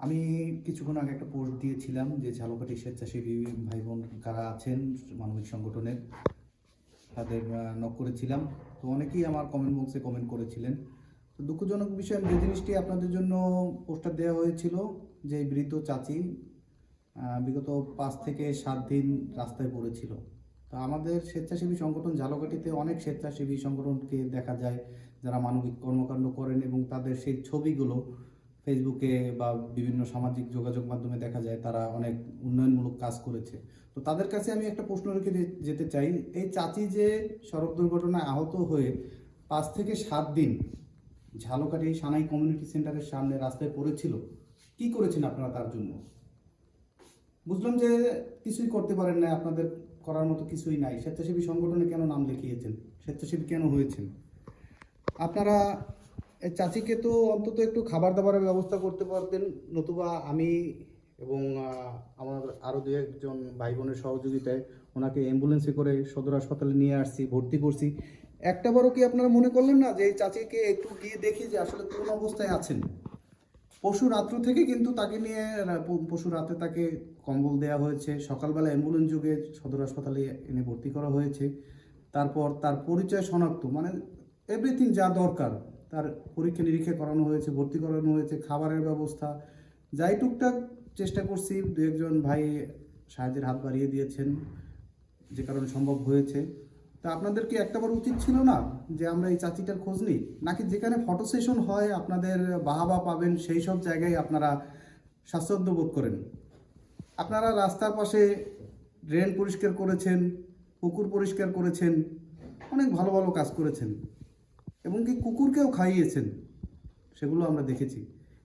আমি কিছুক্ষণ আগে একটা পোস্ট দিয়েছিলাম যে ঝালকাঠি স্বেচ্ছাসেবী ভাই বোন কারা আছেন মানবিক সংগঠনের তাদের নক করেছিলাম। তো অনেকেই আমার কমেন্ট বক্সে কমেন্ট করেছিলেন। তো দুঃখজনক বিষয়, যে জিনিসটি আপনাদের জন্য পোস্টার দেওয়া হয়েছিল, যে বৃদ্ধ চাচি বিগত পাঁচ থেকে সাত দিন রাস্তায় পড়েছিল। তো আমাদের স্বেচ্ছাসেবী সংগঠন ঝালকাঠিতে অনেক স্বেচ্ছাসেবী সংগঠনকে দেখা যায়, যারা মানবিক কর্মকাণ্ড করেন এবং তাদের সেই ছবিগুলো ফেসবুকে বা বিভিন্ন সামাজিক যোগাযোগ মাধ্যমে দেখা যায় তারা অনেক উন্নয়নমূলক কাজ করেছে। তো তাদের কাছে আমি একটা প্রশ্ন রেখে যেতে চাই, এই চাচি যে সড়ক দুর্ঘটনায় আহত হয়ে পাঁচ থেকে সাত দিন ঝালকাঠি সানাই কমিউনিটি সেন্টারের সামনে রাস্তায় পড়েছিল, কি করেছেন আপনারা তার জন্য? বুঝলাম যে কিছুই করতে পারেন না আপনাদের করার মতো কিছুই নাই, স্বেচ্ছাসেবী সংগঠনে কেন নাম লিখিয়েছেন? স্বেচ্ছাসেবী কেন হয়েছেন? আপনারা চাচিকে তো অন্তত একটু খাবার দাবারের ব্যবস্থা করতে পারতেন, নতুবা আমি এবং আমার আরও দু একজন ভাই বোনের সহযোগিতায় ওনাকে অ্যাম্বুলেন্সে করে সদর হাসপাতালে নিয়ে আসছি, ভর্তি করছি। একটাবারও কি আপনারা মনে করলেন না যে এই চাচিকে একটু গিয়ে দেখি যে আসলে কোন অবস্থায় আছেন? পশু রাত্র থেকে কিন্তু তাকে নিয়ে পশু রাতে তাকে কম্বল দেওয়া হয়েছে। সকালবেলা অ্যাম্বুলেন্স যুগে সদর হাসপাতালে এনে ভর্তি করা হয়েছে। তারপর তার পরিচয় শনাক্ত মানে এভরিথিং যা দরকার। তার পরীক্ষা নিরীক্ষা করানো হয়েছে, ভর্তি করানো হয়েছে, খাবারের ব্যবস্থা, যাই টুকটাক চেষ্টা করছি, দু একজন ভাই সাহায্যের হাত বাড়িয়ে দিয়েছেন, যে কারণে সম্ভব হয়েছে। তা আপনাদের কি একটাবার উচিত ছিল না যে আমরা এই চাচিটার খোঁজ নিই? নাকি যেখানে ফটো সেশন হয়, আপনাদের বাহাবা পাবেন, সেই সব জায়গায় আপনারা স্বাচ্ছন্দ্য বোধ করেন? আপনারা রাস্তার পাশে ড্রেন পরিষ্কার করেছেন, পুকুর পরিষ্কার করেছেন, অনেক ভালো ভালো কাজ করেছেন। এবং কি কুকুরকেও খাইয়েছেন, সেগুলো আমরা দেখেছি।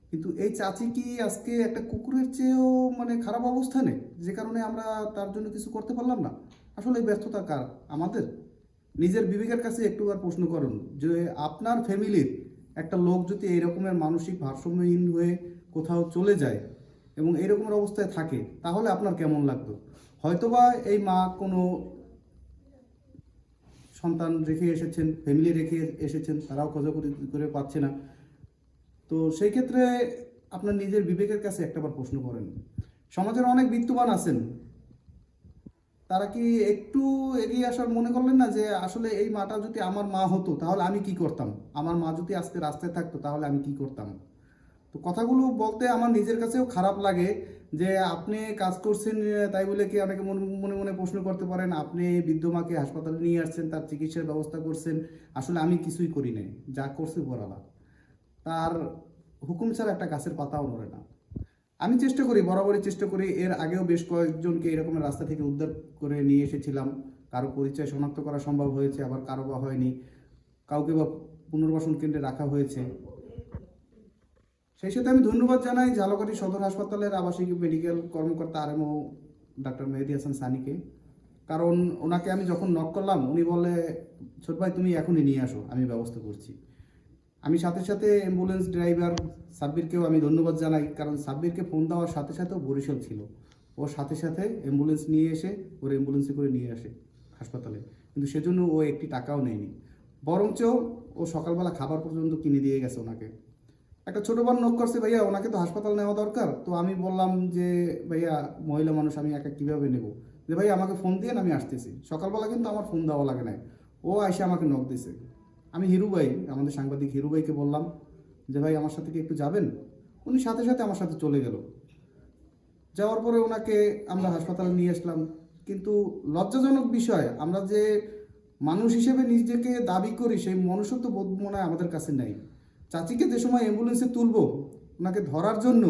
কিন্তু এই চাচি কি আজকে একটা কুকুরের চেয়েও মানে খারাপ অবস্থানে যে কারণে আমরা তার জন্য কিছু করতে পারলাম না। আসলে ব্যর্থতা কার? আমাদের? নিজের বিবেকের কাছে একটু আর প্রশ্ন করুন, যে আপনার ফ্যামিলির একটা লোক যদি এই রকমের মানসিক ভারসাম্যহীন হয়ে কোথাও চলে যায় এবং এই রকমের অবস্থায় থাকে, তাহলে আপনার কেমন লাগতো? হয়তোবা এই মা কোনো সন্তান রেখে এসেছেন ফ্যামিলি রেখে এসেছেন, তারাও খোঁজাখুঁজি করে পাচ্ছে না। তো সেই ক্ষেত্রে আপনার নিজের বিবেকের কাছে একটাবার প্রশ্ন করেন। সমাজের অনেক বিত্তবান আছেন। তারা কি একটু এগিয়ে আসার মনে করলেন না যে, আসলে এই মাটা যদি আমার মা হতো, তাহলে আমি কি করতাম? আমার মা যদি আজকে রাস্তায় থাকতো, তাহলে আমি কি করতাম? তো কথাগুলো বলতে আমার নিজের কাছেও খারাপ লাগে যে আপনি কাজ করছেন তাই বলে কি অনেকে মনে মনে প্রশ্ন করতে পারেন, আপনি বৃদ্ধ মাকে হাসপাতালে নিয়ে আসছেন, তার চিকিৎসার ব্যবস্থা করছেন, আসলে আমি কিছুই করি নাই, যা করছে বরালা তার হুকুম ছাড়া একটা গাছের পাতাও নড়ে না। আমি চেষ্টা করি, বরাবরই চেষ্টা করি, এর আগেও বেশ কয়েকজনকে এরকম রাস্তা থেকে উদ্ধার করে নিয়ে এসেছিলাম। কারও পরিচয় শনাক্ত করা সম্ভব হয়েছে, আবার কারও বা হয়নি। কাউকে বা পুনর্বাসন কেন্দ্রে রাখা হয়েছে। সেই সাথে আমি ধন্যবাদ জানাই ঝালকাঠি সদর হাসপাতালের আবাসিক মেডিকেল কর্মকর্তা আরএমও ডাক্তার মেহেদি হাসান সানিকে। কারণ ওনাকে আমি যখন নক করলাম, উনি বলে ছোট ভাই, তুমি এখনই নিয়ে আসো, আমি ব্যবস্থা করছি। আমি সাথে সাথে অ্যাম্বুলেন্স ড্রাইভার সাব্বিরকেও আমি ধন্যবাদ জানাই, কারণ সাব্বিরকে ফোন দেওয়ার সাথে সাথেও বরিশাল ছিল। ওর সাথে সাথে অ্যাম্বুলেন্স নিয়ে এসে, ওর অ্যাম্বুলেন্সে করে নিয়ে আসে হাসপাতালে। কিন্তু সেজন্য ও একটি টাকাও নেয়নি। বরঞ্চ ও সকালবেলা খাবার পর্যন্ত কিনে দিয়ে গেছে ওনাকে। একটা ছোট বোন নক করছে, ভাইয়া, ওনাকে তো হাসপাতাল নেওয়া দরকার। তো আমি বললাম যে, ভাইয়া, মহিলা মানুষ, আমি একা কীভাবে নেব? যে ভাই আমাকে ফোন দিয়ে আমি আসতেছি। সকালবেলা কিন্তু আমার ফোন দেওয়া লাগে নাই। ও আইসে আমাকে নক দিছে। আমি হিরু ভাই, আমাদের সাংবাদিক হিরু ভাইকে বললাম যে, ভাই, আমার সাথে কি একটু যাবেন? উনি সাথে সাথে আমার সাথে চলে গেল। যাওয়ার পরে ওনাকে আমরা হাসপাতালে নিয়ে আসলাম। কিন্তু লজ্জাজনক বিষয়, আমরা যে মানুষ হিসেবে নিজেকে দাবি করি, সেই মনুষ্যত্ব বোধ মনে আমাদের কাছে নেই। চাচিকে যে সময় অ্যাম্বুলেন্সে তুলবো, ওনাকে ধরার জন্য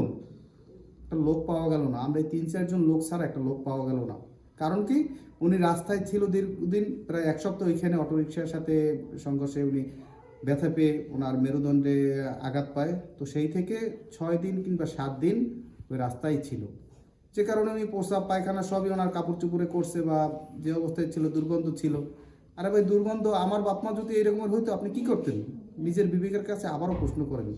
একটা লোক পাওয়া গেল না। আমরা এই তিন চারজন লোক ছাড়া একটা লোক পাওয়া গেল না। কারণ কি? উনি রাস্তায় ছিল দীর্ঘদিন, প্রায় এক সপ্তাহ ওইখানে অটোরিকশার সাথে সংঘর্ষে উনি ব্যথা পেয়ে ওনার মেরুদণ্ডে আঘাত পায়। তো সেই থেকে ছয় দিন কিংবা সাত দিন ওই রাস্তায় ছিল। যে কারণে উনি প্রস্রাব, পায়খানা সবই ওনার কাপড় চুপড়ে করছে বা যে অবস্থায় ছিল দুর্গন্ধ ছিল। আরে ভাই, দুর্গন্ধ আমার বাপ মা যদি এরকমের হইতো, আপনি কি করতেন? নিজের বিবেকের কাছে আবারও প্রশ্ন করেন।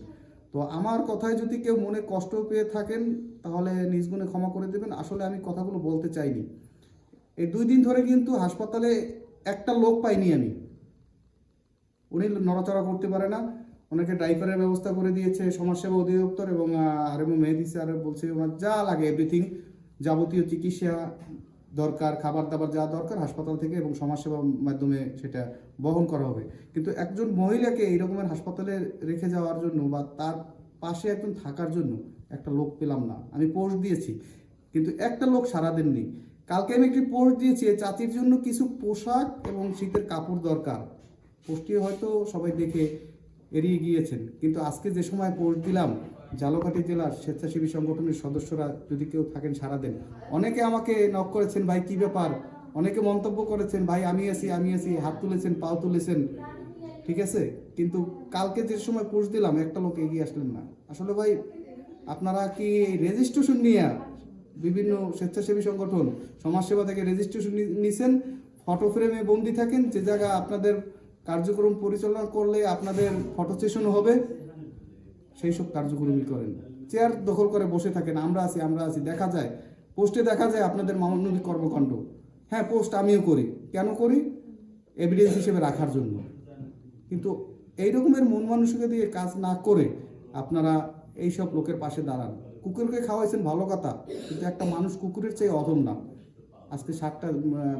তো আমার কথায় যদি কেউ মনে কষ্ট পেয়ে থাকেন, তাহলে নিজ গুণে ক্ষমা করে দেবেন। আসলে আমি কথাগুলো বলতে চাইনি। এই দুই দিন ধরে কিন্তু হাসপাতালে একটা লোক পাইনি আমি। উনি নড়াচড়া করতে পারে না। ওনাকে ড্রাইভারের ব্যবস্থা করে দিয়েছে সমাজসেবা অধিদপ্তর এবং আরএমও মেহেদি স্যার বলছে ওনার যা লাগে এভরিথিং যাবতীয় চিকিৎসা দরকার খাবার দাবার যা দরকার হাসপাতাল থেকে এবং সমাজসেবার মাধ্যমে সেটা বহন করা হবে। কিন্তু একজন মহিলাকে এই রকমের হাসপাতালে রেখে যাওয়ার জন্য বা তার পাশে একজন থাকার জন্য একটা লোক পেলাম না। আমি পোস্ট দিয়েছি, কিন্তু একটা লোক সারা দেননি। কালকে আমি একটি পোস্ট দিয়েছি চাচির জন্য কিছু পোশাক এবং শীতের কাপড় দরকার। পোস্টটি হয়তো সবাই দেখে এড়িয়ে গিয়েছেন, কিন্তু আজকে যে সময় পোস্ট দিলাম জালকাঠি জেলার স্বেচ্ছাসেবী সংগঠনের সদস্যরা যদি কেউ থাকেন সারা দেন। অনেকে আমাকে নক করেছেন, ভাই, কি ব্যাপার? অনেকে মন্তব্য করেছেন, ভাই, আমি আছি আমি আছি, হাত তুলেছেন, পাও তুলেছেন। ঠিক আছে? কিন্তু কালকে যে সময় পোস্ট দিলাম, একটা লোক এগিয়ে আসলেন না। আসলে ভাই, আপনারা কি রেজিস্ট্রেশন নিয়ে বিভিন্ন স্বেচ্ছাসেবী সংগঠন, সমাজসেবা থেকে রেজিস্ট্রেশন নিছেন? ফটো ফ্রেমে বন্দি থাকেন, যে জায়গা আপনাদের কার্যক্রম পরিচালনা করলে আপনাদের ফটো সেশন হবে। সেই সব কার্যক্রমই করেন। চেয়ার দখল করে বসে থাকেন, আমরা আছি আমরা আছি, দেখা যায়। পোস্টে দেখা যায় আপনাদের মানবিক কর্মকাণ্ড। হ্যাঁ পোস্ট আমিও করি। কেন করি? এভিডেন্স হিসেবে রাখার জন্য। কিন্তু এই রকমের মন মানুষকে দিয়ে কাজ না করে আপনারা এই সব লোকের পাশে দাঁড়ান। কুকুরকে খাওয়াইছেন ভালো কথা, কিন্তু একটা মানুষ কুকুরের চেয়ে অধম না। আজকে সাতটা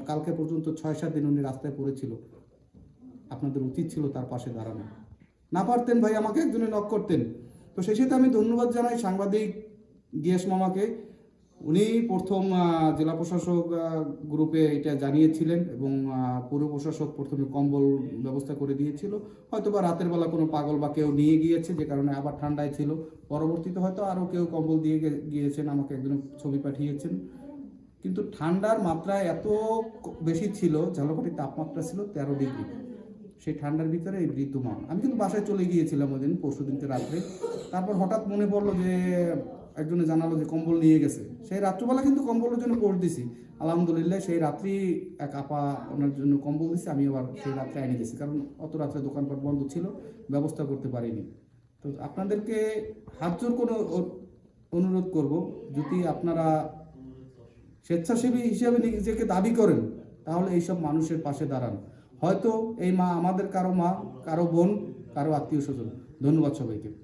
কালকে পর্যন্ত ছয়, সাত দিন উনি রাস্তায় পড়েছিল। আপনাদের উচিত ছিল তার পাশে দাঁড়ানো। না পারতেন ভাই, আমাকে একজনে নক করতেন। তো সেই সাথে আমি ধন্যবাদ জানাই সাংবাদিক গিয়াস মামাকে। উনি প্রথম জেলা প্রশাসক গ্রুপে এটা জানিয়েছিলেন এবং পৌর প্রশাসক প্রথমে কম্বল ব্যবস্থা করে দিয়েছিল। হয়তো বা রাতের বেলা কোনো পাগল বা কেউ নিয়ে গিয়েছে, যে কারণে আবার ঠান্ডায় ছিল। পরবর্তীতে হয়তো আরও কেউ কম্বল দিয়ে গিয়েছেন, আমাকে একজন ছবি পাঠিয়েছেন। কিন্তু ঠান্ডার মাত্রা এত বেশি ছিল, ঝালকাঠির তাপমাত্রা ছিল তেরো ডিগ্রি। সেই ঠান্ডার ভিতরে এই বৃদ্ধ মা আমি কিন্তু বাসায় চলে গিয়েছিলাম ওই দিন পরশু দিনকে রাত্রে। তারপর হঠাৎ মনে পড়ল যে, একজনে জানালো যে কম্বল নিয়ে গেছে। সেই রাত্রবেলা কিন্তু কম্বলের জন্য পোস্ট দিছি। আলহামদুলিল্লাহ, সেই রাত্রি এক আপা ওনার জন্য কম্বল দিছে, আমি আবার সেই রাত্রে এনে গেছি। কারণ অত রাত্রে দোকানপাট বন্ধ ছিল, ব্যবস্থা করতে পারিনি। তো আপনাদেরকে হাত জোর কোনো অনুরোধ করব, যদি আপনারা স্বেচ্ছাসেবী হিসেবে নিজেকে দাবি করেন, তাহলে এইসব মানুষের পাশে দাঁড়ান। হয়তো এই মা আমাদের কারও মা কারও বোন কারও আত্মীয় স্বজন। ধন্যবাদ সবাইকে।